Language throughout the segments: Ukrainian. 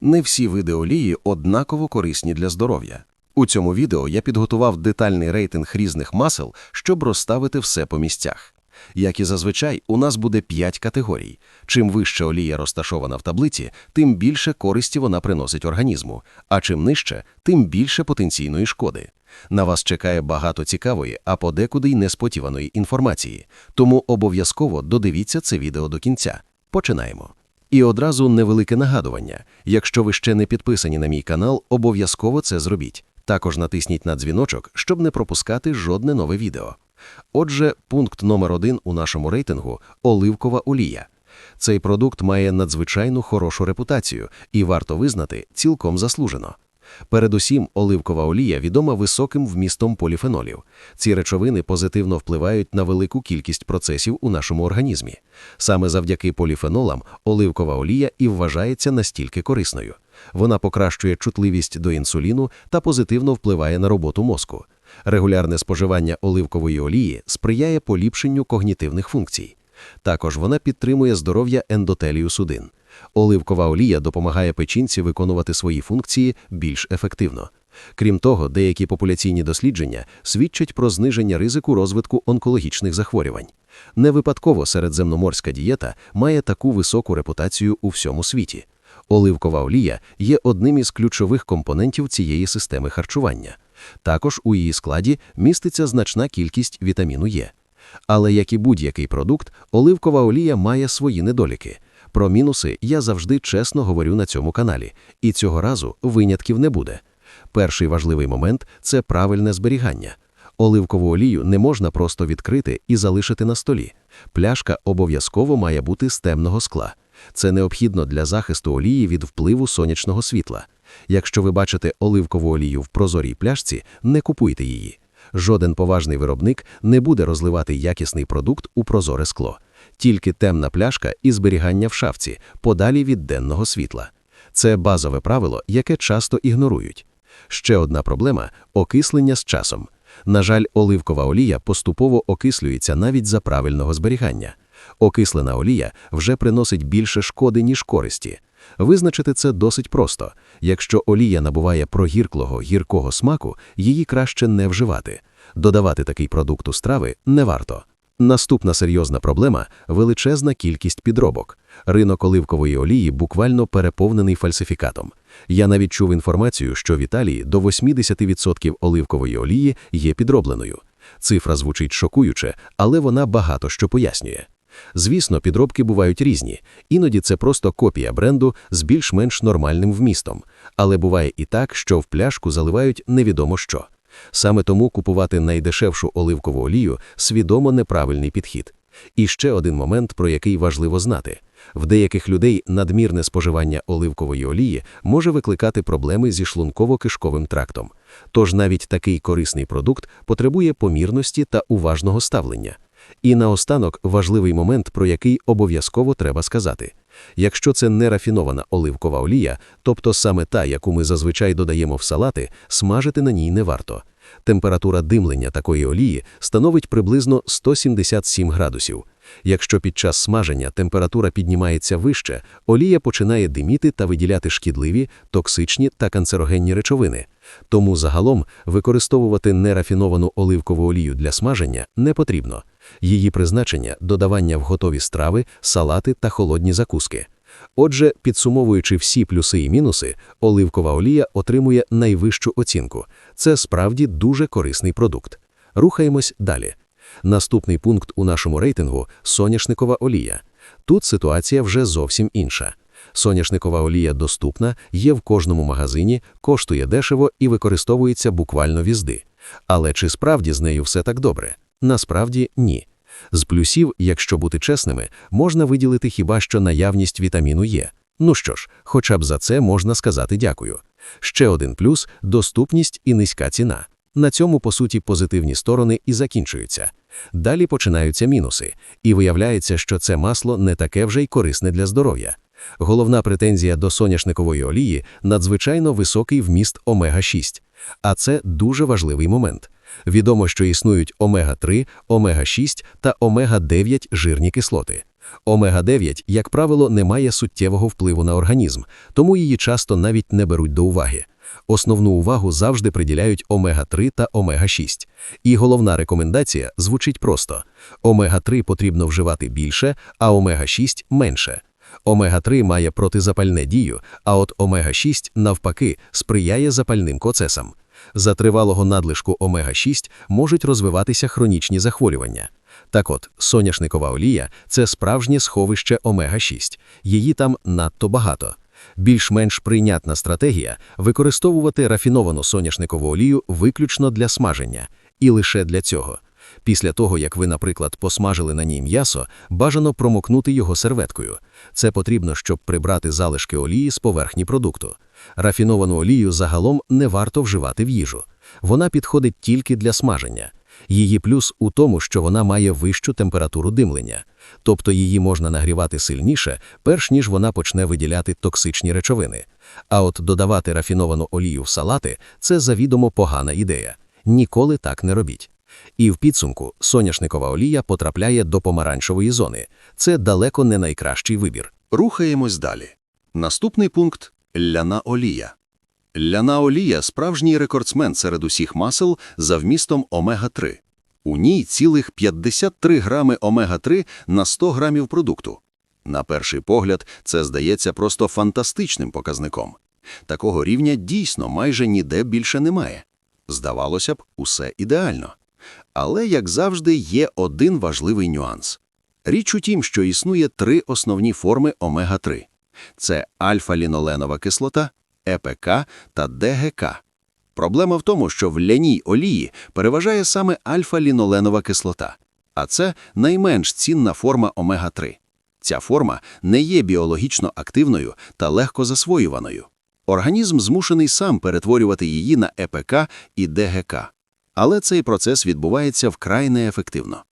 Не всі види олії однаково корисні для здоров'я. У цьому відео я підготував детальний рейтинг різних масел, щоб розставити все по місцях. Як і зазвичай, у нас буде 5 категорій. Чим вище олія розташована в таблиці, тим більше користі вона приносить організму, а чим нижче, тим більше потенційної шкоди. На вас чекає багато цікавої, а подекуди й несподіваної інформації, тому обов'язково додивіться це відео до кінця. Починаємо. І одразу невелике нагадування. Якщо ви ще не підписані на мій канал, обов'язково це зробіть. Також натисніть на дзвіночок, щоб не пропускати жодне нове відео. Отже, пункт номер один у нашому рейтингу оливкова олія. Цей продукт має надзвичайно хорошу репутацію і варто визнати цілком заслужено. Передусім, оливкова олія відома високим вмістом поліфенолів. Ці речовини позитивно впливають на велику кількість процесів у нашому організмі. Саме завдяки поліфенолам оливкова олія і вважається настільки корисною. Вона покращує чутливість до інсуліну та позитивно впливає на роботу мозку. Регулярне споживання оливкової олії сприяє поліпшенню когнітивних функцій. Також вона підтримує здоров'я ендотелію судин. Оливкова олія допомагає печінці виконувати свої функції більш ефективно. Крім того, деякі популяційні дослідження свідчать про зниження ризику розвитку онкологічних захворювань. Не випадково середземноморська дієта має таку високу репутацію у всьому світі. Оливкова олія є одним із ключових компонентів цієї системи харчування. Також у її складі міститься значна кількість вітаміну Е. Але як і будь-який продукт, оливкова олія має свої недоліки. Про мінуси я завжди чесно говорю на цьому каналі, і цього разу винятків не буде. Перший важливий момент це правильне зберігання. Оливкову олію не можна просто відкрити і залишити на столі. Пляшка обов'язково має бути з темного скла. Це необхідно для захисту олії від впливу сонячного світла. Якщо ви бачите оливкову олію в прозорій пляшці, не купуйте її. Жоден поважний виробник не буде розливати якісний продукт у прозоре скло, тільки темна пляшка і зберігання в шафці, подалі від денного світла. Це базове правило, яке часто ігнорують. Ще одна проблема окислення з часом. На жаль, оливкова олія поступово окислюється навіть за правильного зберігання. Окислена олія вже приносить більше шкоди, ніж користі. Визначити це досить просто. Якщо олія набуває прогірклого гіркого смаку, її краще не вживати. Додавати такий продукт у страви не варто. Наступна серйозна проблема величезна кількість підробок. Ринок оливкової олії буквально переповнений фальсифікатом. Я навіть чув інформацію, що в Італії до 80% оливкової олії є підробленою. Цифра звучить шокуюче, але вона багато що пояснює. Звісно, підробки бувають різні, іноді це просто копія бренду з більш-менш нормальним вмістом, але буває і так, що в пляшку заливають невідомо що. Саме тому купувати найдешевшу оливкову олію свідомо неправильний підхід. І ще один момент, про який важливо знати: в деяких людей надмірне споживання оливкової олії може викликати проблеми зі шлунково-кишковим трактом. Тож навіть такий корисний продукт потребує помірності та уважного ставлення. І наостанок важливий момент, про який обов'язково треба сказати. Якщо це не рафінована оливкова олія, тобто саме та, яку ми зазвичай додаємо в салати, смажити на ній не варто. Температура димлення такої олії становить приблизно 177 градусів. Якщо під час смаження температура піднімається вище, олія починає диміти та виділяти шкідливі, токсичні та канцерогенні речовини. Тому загалом використовувати нерафіновану оливкову олію для смаження не потрібно. Її призначення додавання в готові страви, салати та холодні закуски. Отже, підсумовуючи всі плюси і мінуси, оливкова олія отримує найвищу оцінку. Це справді дуже корисний продукт. Рухаємось далі. Наступний пункт у нашому рейтингу соняшникова олія. Тут ситуація вже зовсім інша. Соняшникова олія доступна, є в кожному магазині, коштує дешево і використовується буквально візди. Але чи справді з нею все так добре? Насправді ні. З плюсів, якщо бути чесними, можна виділити хіба що наявність вітаміну Е. Ну що ж, хоча б за це можна сказати дякую. Ще один плюс доступність і низька ціна. На цьому, по суті, позитивні сторони і закінчуються. Далі починаються мінуси, і виявляється, що це масло не таке вже й корисне для здоров'я. Головна претензія до соняшникової олії надзвичайно високий вміст омега-6. А це дуже важливий момент. Відомо, що існують омега-3, омега-6 та омега-9 жирні кислоти. Омега-9, як правило, не має суттєвого впливу на організм, тому її часто навіть не беруть до уваги. Основну увагу завжди приділяють омега-3 та омега-6. І головна рекомендація звучить просто: омега-3 потрібно вживати більше, а омега-6 менше. Омега-3 має протизапальне дію, а от омега-6, навпаки, сприяє запальним процесам. За тривалого надлишку омега-6 можуть розвиватися хронічні захворювання. Так от, соняшникова олія – це справжнє сховище омега-6. Її там надто багато. Більш-менш прийнятна стратегія – використовувати рафіновану соняшникову олію виключно для смаження. І лише для цього. Після того, як ви, наприклад, посмажили на ній м'ясо, бажано промокнути його серветкою. Це потрібно, щоб прибрати залишки олії з поверхні продукту. Рафіновану олію загалом не варто вживати в їжу. Вона підходить тільки для смаження. Її плюс у тому, що вона має вищу температуру димлення, тобто її можна нагрівати сильніше, перш ніж вона почне виділяти токсичні речовини. А от додавати рафіновану олію в салати це завідомо погана ідея. Ніколи так не робіть. І в підсумку соняшникова олія потрапляє до помаранчевої зони. Це далеко не найкращий вибір. Рухаємось далі. Наступний пункт ляна олія. Ляна олія справжній рекордсмен серед усіх масел за вмістом омега-3. У ній цілих 53 грами омега-3 на 100 грамів продукту. На перший погляд, це здається просто фантастичним показником. Такого рівня дійсно майже ніде більше немає. Здавалося б, усе ідеально. Але, як завжди, є один важливий нюанс. Річ у тім, що існує три основні форми омега-3. Це альфа-ліноленова кислота, ЕПК та ДГК. Проблема в тому, що в ляній олії переважає саме альфа-ліноленова кислота, а це найменш цінна форма омега-3. Ця форма не є біологічно активною та легко засвоюваною. Організм змушений сам перетворювати її на ЕПК і ДГК. Але цей процес відбувається вкрай неефективно.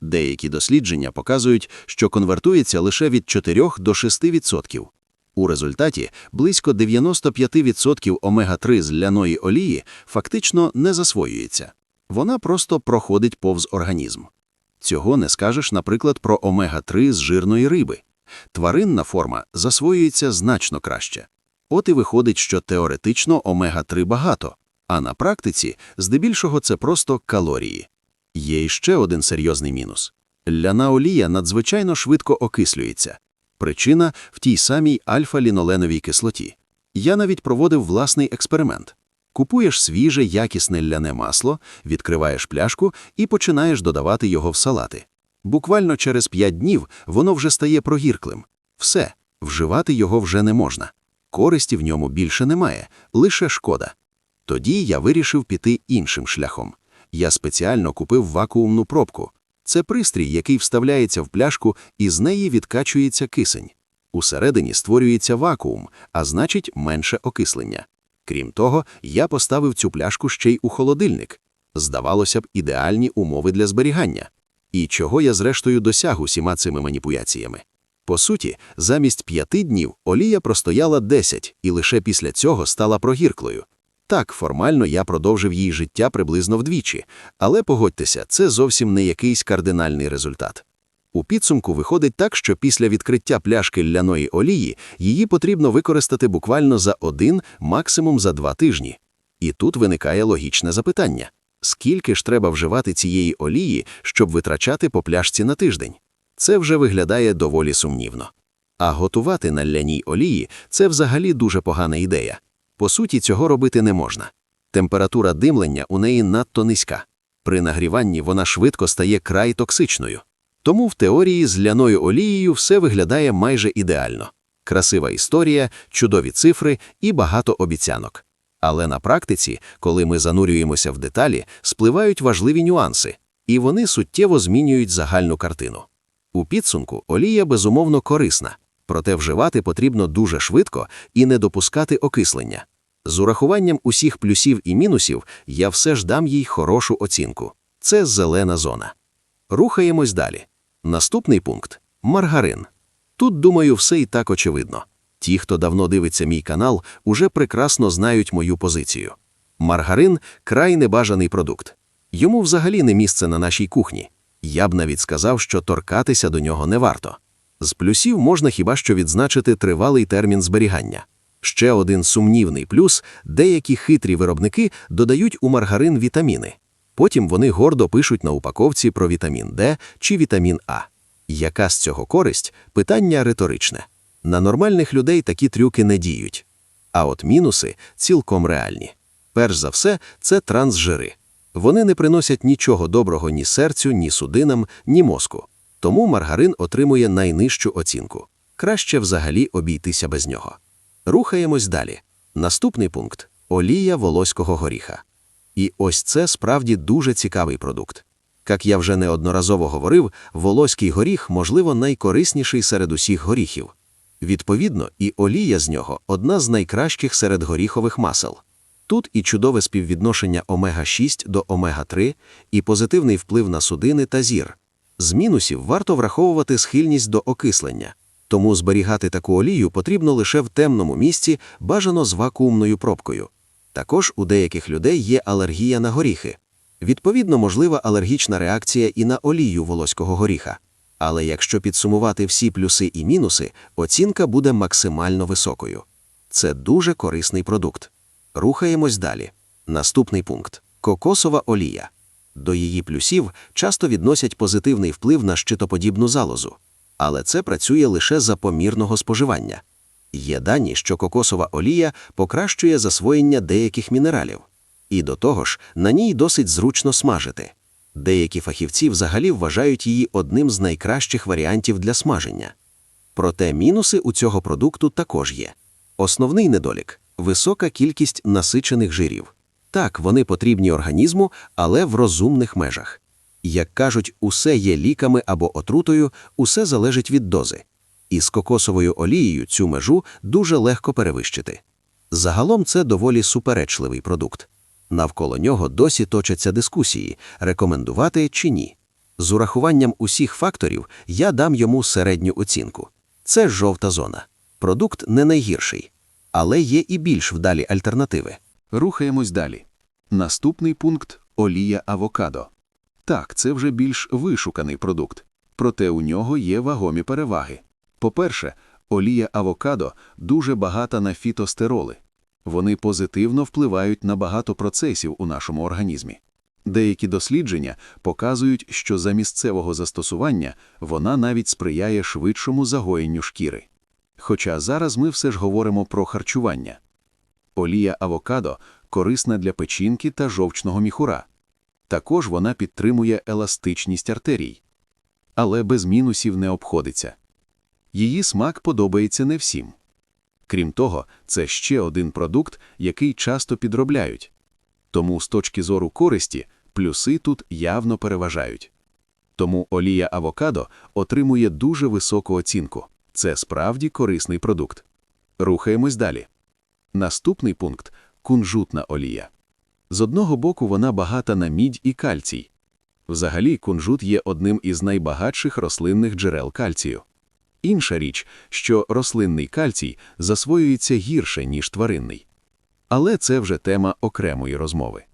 Деякі дослідження показують, що конвертується лише від 4 до 6%. У результаті близько 95% омега-3 з ляної олії фактично не засвоюється. Вона просто проходить повз організм. Цього не скажеш, наприклад, про омега-3 з жирної риби. Тваринна форма засвоюється значно краще. От і виходить, що теоретично омега-3 багато, а на практиці здебільшого це просто калорії. Є іще один серйозний мінус. Ляна олія надзвичайно швидко окислюється. Причина в тій самій альфа-ліноленовій кислоті. Я навіть проводив власний експеримент. Купуєш свіже, якісне ляне масло, відкриваєш пляшку і починаєш додавати його в салати. Буквально через 5 днів воно вже стає прогірклим. Все, вживати його вже не можна. Користі в ньому більше немає, лише шкода. Тоді я вирішив піти іншим шляхом. Я спеціально купив вакуумну пробку. Це пристрій, який вставляється в пляшку, і з неї відкачується кисень. Усередині створюється вакуум, а значить менше окислення. Крім того, я поставив цю пляшку ще й у холодильник. Здавалося б, ідеальні умови для зберігання. І чого я зрештою досяг усіма цими маніпуляціями. По суті, замість п'яти днів олія простояла 10 і лише після цього стала прогірклою. Так, формально я продовжив її життя приблизно вдвічі, але погодьтеся, це зовсім не якийсь кардинальний результат. У підсумку виходить так, що після відкриття пляшки ляної олії її потрібно використати буквально за один, максимум за два тижні. І тут виникає логічне запитання: скільки ж треба вживати цієї олії, щоб витрачати по пляшці на тиждень? Це вже виглядає доволі сумнівно. А готувати на ляній олії це взагалі дуже погана ідея. По суті, цього робити не можна. Температура димлення у неї надто низька. При нагріванні вона швидко стає край токсичною. Тому в теорії з ляною олією все виглядає майже ідеально. Красива історія, чудові цифри і багато обіцянок. Але на практиці, коли ми занурюємося в деталі, спливають важливі нюанси, і вони суттєво змінюють загальну картину. У підсумку олія безумовно корисна, проте вживати потрібно дуже швидко і не допускати окислення. З урахуванням усіх плюсів і мінусів я все ж дам їй хорошу оцінку. Це зелена зона. Рухаємось далі. Наступний пункт маргарин. Тут, думаю, все і так очевидно. Ті, хто давно дивиться мій канал, уже прекрасно знають мою позицію. Маргарин край небажаний продукт. Йому взагалі не місце на нашій кухні. Я б навіть сказав, що торкатися до нього не варто. З плюсів можна хіба що відзначити тривалий термін зберігання. Ще один сумнівний плюс – деякі хитрі виробники додають у маргарин вітаміни. Потім вони гордо пишуть на упаковці про вітамін Д чи вітамін А. Яка з цього користь – питання риторичне. На нормальних людей такі трюки не діють. А от мінуси цілком реальні. Перш за все, це трансжири. Вони не приносять нічого доброго ні серцю, ні судинам, ні мозку. Тому маргарин отримує найнижчу оцінку. Краще взагалі обійтися без нього. Рухаємось далі. Наступний пункт олія волоського горіха. І ось це справді дуже цікавий продукт. Як я вже неодноразово говорив, волоський горіх, можливо, найкорисніший серед усіх горіхів. Відповідно, і олія з нього одна з найкращих серед горіхових масел. Тут і чудове співвідношення омега-6 до омега-3, і позитивний вплив на судини та зір. З мінусів варто враховувати схильність до окислення, тому зберігати таку олію потрібно лише в темному місці, бажано з вакуумною пробкою. Також у деяких людей є алергія на горіхи. Відповідно, можлива алергічна реакція і на олію волоського горіха. Але якщо підсумувати всі плюси і мінуси, оцінка буде максимально високою. Це дуже корисний продукт. Рухаємось далі. Наступний пункт кокосова олія. До її плюсів часто відносять позитивний вплив на щитоподібну залозу, але це працює лише за помірного споживання. Є дані, що кокосова олія покращує засвоєння деяких мінералів, і до того ж, на ній досить зручно смажити. Деякі фахівці взагалі вважають її одним з найкращих варіантів для смаження. Проте мінуси у цього продукту також є. Основний недолік висока кількість насичених жирів. Так, вони потрібні організму, але в розумних межах. Як кажуть, усе є ліками або отрутою, усе залежить від дози. І з кокосовою олією цю межу дуже легко перевищити. Загалом це доволі суперечливий продукт. Навколо нього досі точаться дискусії, рекомендувати чи ні. З урахуванням усіх факторів я дам йому середню оцінку. Це жовта зона. Продукт не найгірший, але є і більш вдалі альтернативи. Рухаємось далі. Наступний пункт олія авокадо. Так, це вже більш вишуканий продукт, проте у нього є вагомі переваги. По-перше, олія авокадо дуже багата на фітостероли. Вони позитивно впливають на багато процесів у нашому організмі. Деякі дослідження показують, що за місцевого застосування вона навіть сприяє швидшому загоєнню шкіри. Хоча зараз ми все ж говоримо про харчування. Олія авокадо корисна для печінки та жовчного міхура. Також вона підтримує еластичність артерій. Але без мінусів не обходиться. Її смак подобається не всім. Крім того, це ще один продукт, який часто підробляють. Тому з точки зору користі плюси тут явно переважають. Тому олія авокадо отримує дуже високу оцінку. Це справді корисний продукт. Рухаємось далі. Наступний пункт кунжутна олія. З одного боку, вона багата на мідь і кальцій. Взагалі, кунжут є одним із найбагатших рослинних джерел кальцію. Інша річ, що рослинний кальцій засвоюється гірше, ніж тваринний. Але це вже тема окремої розмови.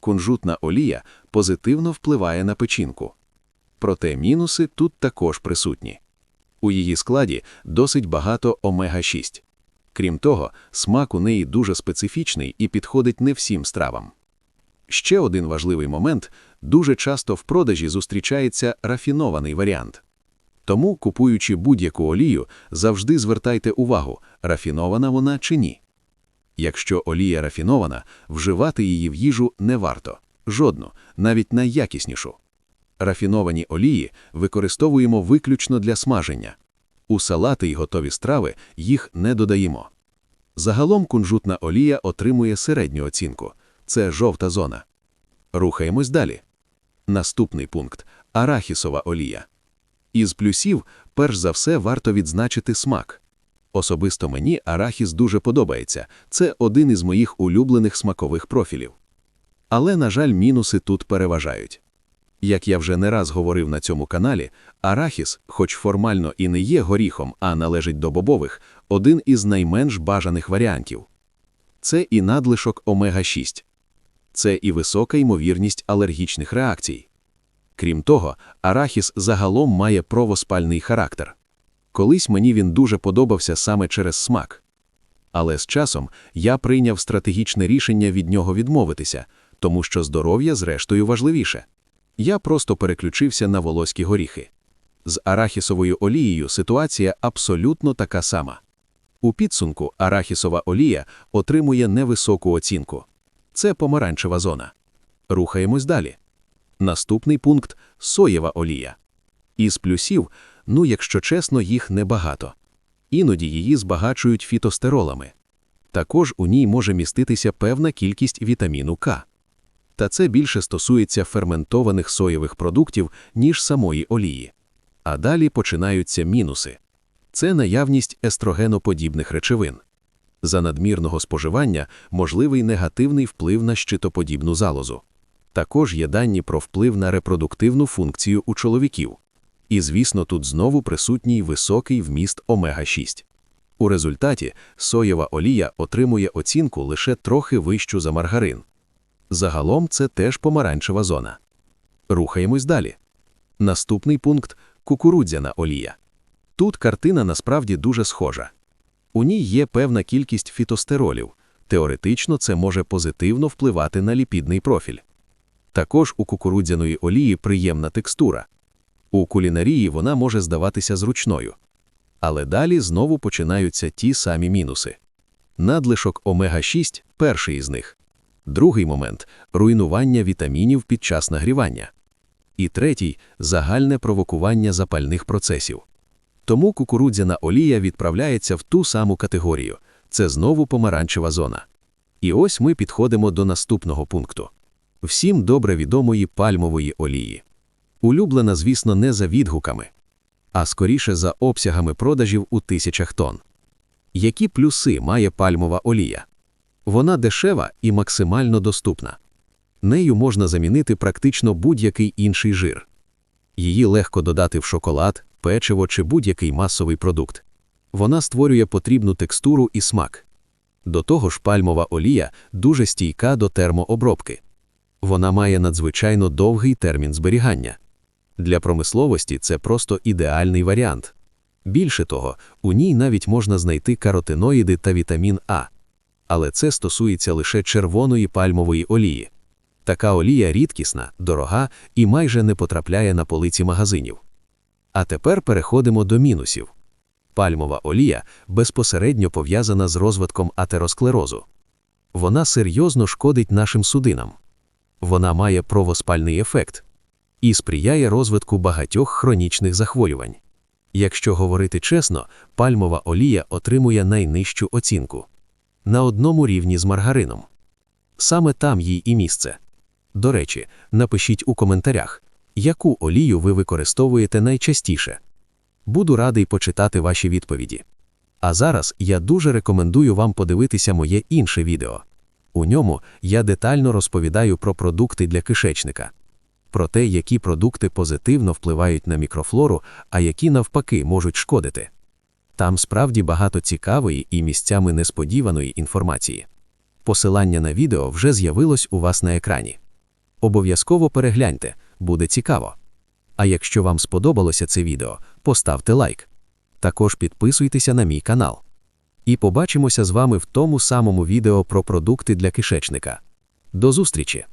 Кунжутна олія позитивно впливає на печінку. Проте мінуси тут також присутні. У її складі досить багато омега-6. Крім того, смак у неї дуже специфічний і підходить не всім стравам. Ще один важливий момент дуже часто в продажі зустрічається рафінований варіант. Тому, купуючи будь-яку олію, завжди звертайте увагу, рафінована вона чи ні. Якщо олія рафінована, вживати її в їжу не варто, жодну, навіть найякіснішу. Рафіновані олії використовуємо виключно для смаження. У салати й готові страви їх не додаємо. Загалом кунжутна олія отримує середню оцінку це жовта зона. Рухаємось далі. Наступний пункт арахісова олія. Із плюсів, перш за все, варто відзначити смак. Особисто мені арахіс дуже подобається, це один із моїх улюблених смакових профілів. Але, на жаль, мінуси тут переважають. Як я вже не раз говорив на цьому каналі, арахіс, хоч формально і не є горіхом, а належить до бобових, один із найменш бажаних варіантів. Це і надлишок омега-6. Це і висока ймовірність алергічних реакцій. Крім того, арахіс загалом має провоспальний характер. Колись мені він дуже подобався саме через смак. Але з часом я прийняв стратегічне рішення від нього відмовитися, тому що здоров'я зрештою важливіше. Я просто переключився на волоські горіхи. З арахісовою олією ситуація абсолютно така сама. У підсумку арахісова олія отримує невисоку оцінку. Це помаранчева зона. Рухаємось далі. Наступний пункт соєва олія. Із плюсів, ну, якщо чесно, їх небагато. Іноді її збагачують фітостеролами. Також у ній може міститися певна кількість вітаміну К. Та це більше стосується ферментованих соєвих продуктів, ніж самої олії. А далі починаються мінуси. Це наявність естрогеноподібних речовин. За надмірного споживання можливий негативний вплив на щитоподібну залозу. Також є дані про вплив на репродуктивну функцію у чоловіків. І, звісно, тут знову присутній високий вміст омега-6. У результаті соєва олія отримує оцінку лише трохи вищу за маргарин. Загалом це теж помаранчева зона. Рухаємось далі. Наступний пункт кукурудзяна олія. Тут картина насправді дуже схожа. У ній є певна кількість фітостеролів. Теоретично це може позитивно впливати на ліпідний профіль. Також у кукурудзяної олії приємна текстура. У кулінарії вона може здаватися зручною. Але далі знову починаються ті самі мінуси. Надлишок омега-6 перший із них. Другий момент руйнування вітамінів під час нагрівання. І третій загальне провокування запальних процесів. Тому кукурудзяна олія відправляється в ту саму категорію це знову помаранчева зона. І ось ми підходимо до наступного пункту всім добре відомої пальмової олії. Улюблена, звісно, не за відгуками, а скоріше за обсягами продажів у тисячах тонн. Які плюси має пальмова олія? Вона дешева і максимально доступна. Нею можна замінити практично будь-який інший жир. Її легко додати в шоколад, печиво чи будь-який масовий продукт. Вона створює потрібну текстуру і смак. До того ж, пальмова олія дуже стійка до термообробки. Вона має надзвичайно довгий термін зберігання. Для промисловості це просто ідеальний варіант. Більше того, у ній навіть можна знайти каротиноїди та вітамін А. Але це стосується лише червоної пальмової олії. Така олія рідкісна, дорога і майже не потрапляє на полиці магазинів. А тепер переходимо до мінусів. Пальмова олія безпосередньо пов'язана з розвитком атеросклерозу. Вона серйозно шкодить нашим судинам. Вона має провоспальний ефект і сприяє розвитку багатьох хронічних захворювань. Якщо говорити чесно, пальмова олія отримує найнижчу оцінку на одному рівні з маргарином. Саме там їй і місце. До речі, напишіть у коментарях, яку олію ви використовуєте найчастіше. Буду радий почитати ваші відповіді. А зараз я дуже рекомендую вам подивитися моє інше відео. У ньому я детально розповідаю про продукти для кишечника, про те, які продукти позитивно впливають на мікрофлору, а які навпаки можуть шкодити. Там справді багато цікавої і місцями несподіваної інформації. Посилання на відео вже з'явилось у вас на екрані. Обов'язково перегляньте, буде цікаво. А якщо вам сподобалося це відео, поставте лайк. Також підписуйтеся на мій канал. І побачимося з вами в тому самому відео про продукти для кишечника. До зустрічі!